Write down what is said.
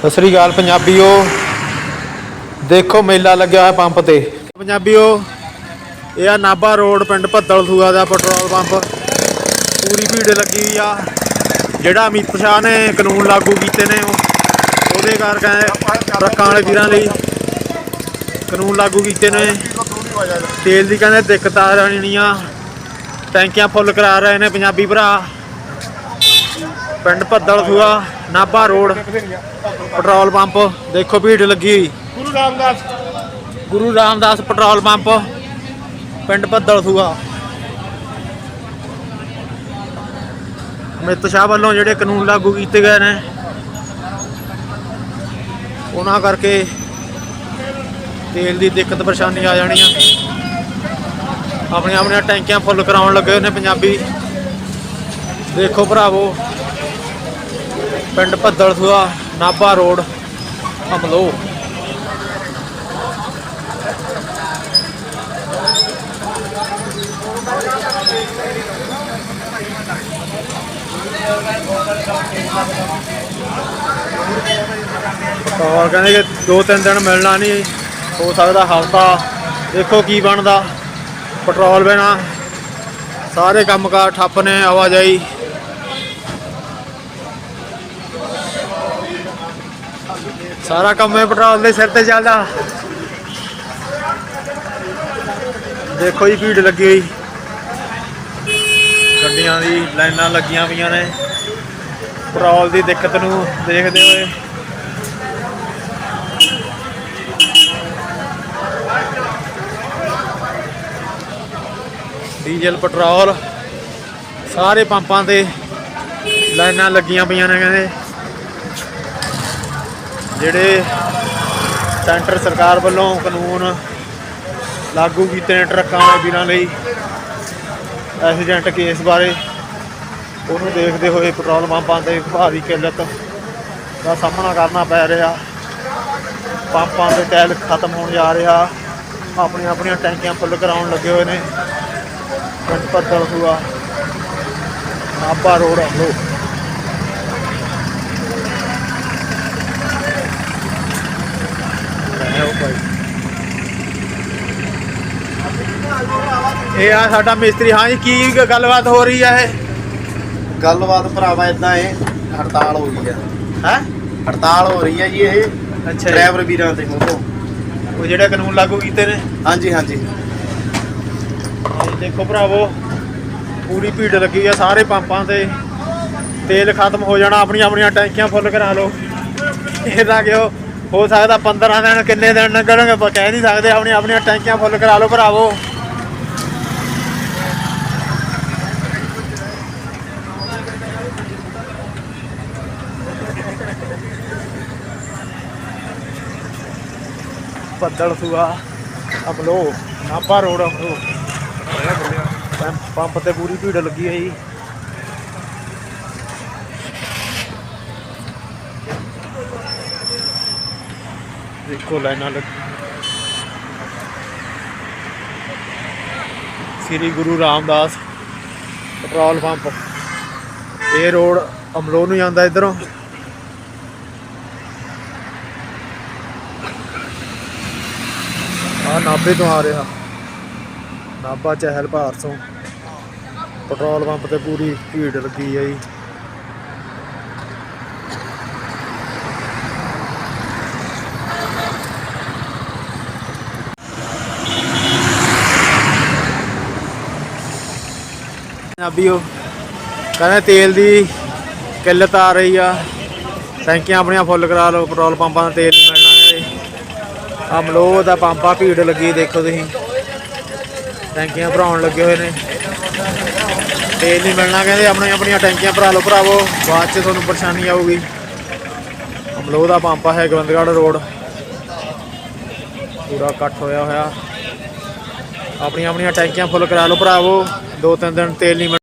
ਸਤਿ ਸ੍ਰੀ ਅਕਾਲ ਪੰਜਾਬੀਓ। ਦੇਖੋ ਮੇਲਾ ਲੱਗਿਆ ਹੋਇਆ ਪੰਪ ਤੇ। ਪੰਜਾਬੀਓ, ਇਹ ਆ ਨਾਭਾ ਰੋਡ ਪਿੰਡ ਭੱਦਲ ਸੂਆ ਦਾ ਪੈਟਰੋਲ ਪੰਪ। ਪੂਰੀ ਭੀੜ ਲੱਗੀ ਹੋਈ ਆ। ਜਿਹੜਾ ਅਮਿਤ ਸ਼ਾਹ ਨੇ ਕਾਨੂੰਨ ਲਾਗੂ ਕੀਤੇ ਨੇ ਉਹ, ਉਹਦੇ ਕਰਕੇ ਟਰੱਕਾਂ ਵਾਲੇ ਵੀਰਾਂ ਲਈ ਕਾਨੂੰਨ ਲਾਗੂ ਕੀਤੇ ਨੇ। ਤੇਲ ਦੀ ਕਹਿੰਦੇ ਦਿੱਕਤ ਆ ਰਹੀ ਆ ਟੈਂਕੀਆਂ ਫੁੱਲ ਕਰਾ ਰਹੇ ਨੇ ਪੰਜਾਬੀ ਭਰਾ। ਪਿੰਡ ਭੱਦਲ ਸੂਆ ਨਾਭਾ ਰੋਡ ਪੈਟਰੋਲ ਪੰਪ। ਦੇਖੋ ਭੀੜ ਲੱਗੀ ਹੋਈ। ਗੁਰੂ ਰਾਮਦਾਸ। ਗੁਰੂ ਰਾਮਦਾਸ ਪੈਟਰੋਲ ਪੰਪ ਪਿੰਡ ਭੱਦਲ ਸੂਆ ਅਮਿਤ ਸ਼ਾਹ ਵੱਲੋਂ ਜਿਹੜੇ ਕਾਨੂੰਨ ਲਾਗੂ ਕੀਤੇ ਗਏ ਨੇ ਉਹਨਾਂ ਕਰਕੇ ਤੇਲ ਦੀ ਦਿੱਕਤ ਪਰੇਸ਼ਾਨੀ ਆ ਜਾਣੀ ਆ। ਆਪਣੀਆਂ ਆਪਣੀਆਂ ਟੈਂਕੀਆਂ ਫੁੱਲ ਕਰਾਉਣ ਲੱਗੇ ਨੇ ਪੰਜਾਬੀ। ਦੇਖੋ ਭਰਾਵੋ ਪਿੰਡ ਭੱਦਲ ਸੂਆ ਨਾਭਾ ਰੋਡ ਅਮਲੋ ਔਰ ਕਹਿੰਦੇ ਕਿ ਦੋ ਤਿੰਨ ਦਿਨ ਮਿਲਣਾ ਨਹੀਂ, ਹੋ ਸਕਦਾ ਹਫਤਾ। ਦੇਖੋ ਕੀ ਬਣਦਾ। ਪੈਟਰੋਲ ਬਿਨਾ ਸਾਰੇ ਕੰਮਕਾਰ ਠੱਪ ਨੇ, ਆਵਾਜਾਈ ਸਾਰਾ ਕੰਮ ਇਹ ਪੈਟਰੋਲ ਦੇ ਸਿਰ ਤੇ ਚੱਲਦਾ। ਦੇਖੋ ਜੀ, ਭੀੜ ਲੱਗੀ ਹੋਈ। ਗੱਡੀਆਂ ਦੀ ਲਾਈਨਾਂ ਲੱਗੀਆਂ ਪਈਆਂ ਨੇ। ਪੈਟਰੋਲ ਦੀ ਦਿੱਕਤ ਨੂੰ ਦੇਖਦੇ ਹੋਏ। ਡੀਜ਼ਲ, ਪੈਟਰੋਲ ਸਾਰੇ ਪੰਪਾਂ ਤੇ ਲਾਈਨਾਂ ਲੱਗੀਆਂ ਪਈਆਂ ਨੇ ਕਹਿੰਦੇ। ਜਿਹੜੇ ਸੈਂਟਰ ਸਰਕਾਰ ਵੱਲੋਂ ਕਾਨੂੰਨ ਲਾਗੂ ਕੀਤੇ ਨੇ ਟਰੱਕਾਂ ਦੇ ਵੀਰਾਂ ਲਈ ਐਕਸੀਡੈਂਟ ਕੇਸ ਬਾਰੇ, ਉਹਨੂੰ ਦੇਖਦੇ ਹੋਏ ਪੈਟਰੋਲ ਪੰਪਾਂ ਤੇ ਭਾਰੀ ਕਿੱਲਤ ਦਾ ਸਾਹਮਣਾ ਕਰਨਾ ਪੈ ਰਿਹਾ। ਪੰਪਾਂ ਦੇ ਟੈਲ ਖਤਮ ਹੋਣ ਜਾ ਰਿਹਾ। ਆਪਣੀਆਂ ਆਪਣੀਆਂ ਟੈਂਕੀਆਂ ਫੁੱਲ ਕਰਾਉਣ ਲੱਗੇ ਹੋਏ ਨੇ। ਪਿੰਡ ਪੱਤਲ ਹੁਆ ਨਾਭਾ ਰੋਡ ਹਲੋ ਇਹ ਆ ਸਾਡਾ ਮਿਸਤਰੀ ਹਾਂ ਜੀ ਕੀ ਗੱਲਬਾਤ ਹੋ ਰਹੀ ਹੈ ਇਹ? ਗੱਲਬਾਤ ਭਰਾਵਾ ਇਦਾਂ ਏ ਹੜਤਾਲ ਹੋ ਗਈ ਆ। ਹੈ? ਹੜਤਾਲ ਹੋ ਰਹੀ ਹੈ ਜੀ ਇਹ ਅੱਛਾ। ਡਰਾਈਵਰ ਵੀਰਾਂ ਤੇ ਮੋਟੋ ਉਹ ਜਿਹੜੇ ਕਾਨੂੰਨ ਲਾਗੂ ਕੀਤੇ ਨੇ? ਹਾਂਜੀ ਹਾਂਜੀ। ਦੇਖੋ ਭਰਾਵੋ ਪੂਰੀ ਭੀੜ ਲੱਗੀ ਆ ਸਾਰੇ ਪੰਪਾਂ ਤੇ। ਤੇਲ ਖਤਮ ਹੋ ਜਾਣਾ ਆਪਣੀਆਂ ਆਪਣੀਆਂ ਟੈਂਕੀਆਂ ਫੁੱਲ ਕਰਾ ਲਓ। ਇਹਦਾ ਕਿਉਂ? ਹੋ ਸਕਦਾ 15 ਦਿਨ ਕਿੰਨੇ ਦਿਨ ਲੰਘਣਗੇ ਕਹਿ ਨਹੀਂ ਸਕਦੇ ਆਪਣੀਆਂ ਆਪਣੀਆਂ ਟੈਂਕੀਆਂ ਫੁੱਲ ਕਰਾ ਲਓ ਭਰਾਵੋ। Baddal Sua, Amloh, Nabha road Amloh. Pump- pump ਤੇ ਪੂਰੀ ਭੀੜ ਲੱਗੀ ਹੈ ਜੀ ਦੇਖੋ ਲਾਈਨਾਂ ਲੱਗ ਸ੍ਰੀ ਗੁਰੂ ਰਾਮਦਾਸ ਪੈਟਰੋਲ ਪੰਪ। ਇਹ ਰੋਡ ਅਮਲੋ ਨੂੰ ਜਾਂਦਾ ਇਧਰੋਂ। ਨਾਭੇ ਤੋਂ ਆ ਰਿਹਾ। ਨਾਭਾ ਚਹਿਲ ਭਾਰਸੋਂ ਪੈਟਰੋਲ ਪੰਪ ਤੇ ਪੂਰੀ ਭੀੜ ਲੱਗੀ ਹੈ ਜੀ। ਪੰਜਾਬੀਓ, ਕਹਿੰਦੇ ਤੇਲ ਦੀ ਕਿੱਲਤ ਆ ਰਹੀ ਆ। ਟੈਂਕੀਆਂ ਆਪਣੀਆਂ ਫੁੱਲ ਕਰਾ ਲਓ, ਪੈਟਰੋਲ ਪੰਪਾਂ ਦਾ ਤੇਲ ਨਹੀਂ ਮਿਲਣਾ। ਕਹਿੰਦੇ ਅਮਲੋ ਦਾ ਆ, ਭੀੜ ਲੱਗੀ ਦੇਖੋ ਤੁਸੀਂ। ਟੈਂਕੀਆਂ ਭਰਾਉਣ ਲੱਗੇ ਹੋਏ ਨੇ। ਤੇਲ ਨਹੀਂ ਮਿਲਣਾ, ਕਹਿੰਦੇ ਆਪਣੀਆਂ ਆਪਣੀਆਂ ਟੈਂਕੀਆਂ ਭਰਾ ਲਓ ਭਰਾਵੋ, ਬਾਅਦ ਚ ਤੁਹਾਨੂੰ ਪਰੇਸ਼ਾਨੀ ਆਊਗੀ। ਅਮਲੋ ਦਾ ਪੰਪਾ ਹੈ ਗੋਬਿੰਦਗੜ੍ਹ ਰੋਡ। ਪੂਰਾ ਇਕੱਠ ਹੋਇਆ ਹੋਇਆ। ਆਪਣੀਆਂ ਆਪਣੀਆਂ ਟੈਂਕੀਆਂ ਫੁੱਲ ਕਰਾ ਲਓ ਭਰਾਵੋ, ਦੋ ਤਿੰਨ ਦਿਨ ਤੇਲ ਨਹੀਂ ਮਿਲ-